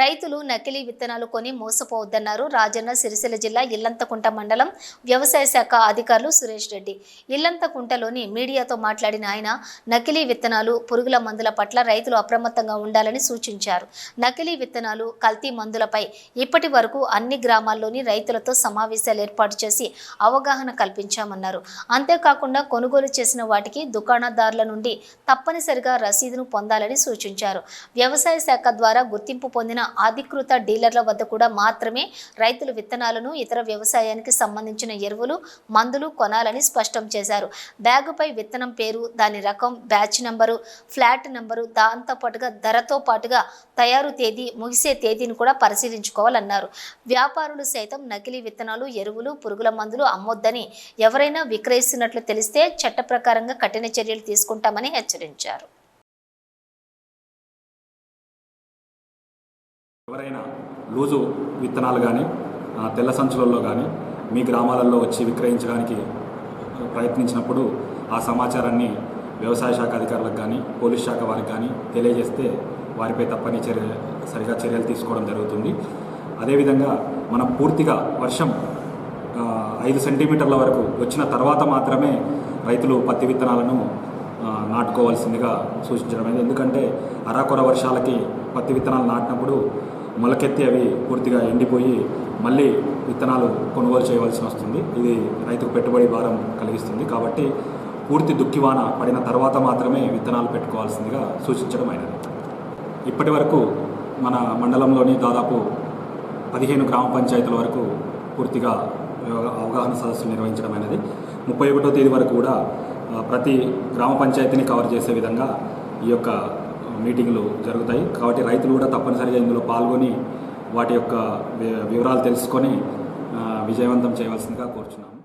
రైతులు నకిలీ విత్తనాలు కొని మోసపోవద్దన్నారు. రాజన్న సిరిసిల్ల జిల్లా ఇల్లంతకుంట మండలం వ్యవసాయ శాఖ అధికారులు సురేష్ రెడ్డి. ఇల్లంతకుంటలోని మీడియాతో మాట్లాడిన ఆయన నకిలీ విత్తనాలు పురుగుల మందుల పట్ల రైతులు అప్రమత్తంగా ఉండాలని సూచించారు. నకిలీ విత్తనాలు కల్తీ మందులపై ఇప్పటి వరకు అన్ని గ్రామాల్లోని రైతులతో సమావేశాలు ఏర్పాటు చేసి అవగాహన కల్పించామన్నారు. అంతేకాకుండా కొనుగోలు చేసిన వాటికి దుకాణదారుల నుండి తప్పనిసరిగా రసీదును పొందాలని సూచించారు. వ్యవసాయ శాఖ ద్వారా గుర్తింపు పొందిన అధికృత డీలర్ల వద్ద కూడా మాత్రమే రైతులు విత్తనాలను ఇతర వ్యవసాయానికి సంబంధించిన ఎరువులు మందులు కొనాలని స్పష్టం చేశారు. బ్యాగుపై విత్తనం పేరు దాని రకం బ్యాచ్ నంబరు ఫ్లాట్ నంబరు దాంతో పాటుగా ధరతో పాటుగా తయారు తేదీ ముగిసే తేదీని కూడా పరిశీలించుకోవాలన్నారు. వ్యాపారులు సైతం నకిలీ విత్తనాలు ఎరువులు పురుగుల మందులు అమ్మొద్దని ఎవరైనా విక్రయిస్తున్నట్లు తెలిస్తే చట్ట ప్రకారంగా కఠిన చర్యలు తీసుకుంటామని హెచ్చరించారు. ఎవరైనా లూజు విత్తనాలు కానీ తెల్ల సంచులలో కానీ మీ గ్రామాలలో వచ్చి విక్రయించడానికి ప్రయత్నించినప్పుడు ఆ సమాచారాన్ని వ్యవసాయ శాఖ అధికారులకు కానీ పోలీస్ శాఖ వారికి కానీ తెలియజేస్తే వారిపై తప్పని చర్య సరిగా చర్యలు తీసుకోవడం జరుగుతుంది. అదేవిధంగా మనం పూర్తిగా వర్షం ఐదు సెంటీమీటర్ల వరకు వచ్చిన తర్వాత మాత్రమే రైతులు పత్తి విత్తనాలను నాటుకోవాల్సిందిగా సూచించడం ఎందుకంటే అరాకొర వర్షాలకి పత్తి విత్తనాలు నాటినప్పుడు మొలకెత్తి అవి పూర్తిగా ఎండిపోయి మళ్ళీ విత్తనాలు కొనుగోలు చేయవలసి వస్తుంది. ఇది రైతుకు పెట్టుబడి భారం కలిగిస్తుంది. కాబట్టి పూర్తి దుక్కివాన పడిన తర్వాత మాత్రమే విత్తనాలు పెట్టుకోవాల్సిందిగా సూచించడం అయినది. ఇప్పటి వరకు మన మండలంలోని దాదాపు పదిహేను గ్రామ పంచాయతీల వరకు పూర్తిగా అవగాహన సదస్సులు నిర్వహించడం అనేది ముప్పై ఒకటో తేదీ వరకు కూడా ప్రతి గ్రామ పంచాయతీని కవర్ చేసే విధంగా ఈ యొక్క మీటింగులు జరుగుతాయి. కాబట్టి రైతులు కూడా తప్పనిసరిగా ఇందులో పాల్గొని వాటి యొక్క వివరాలు తెలుసుకొని విజయవంతం చేయవలసిందిగా కోరుచున్నాము.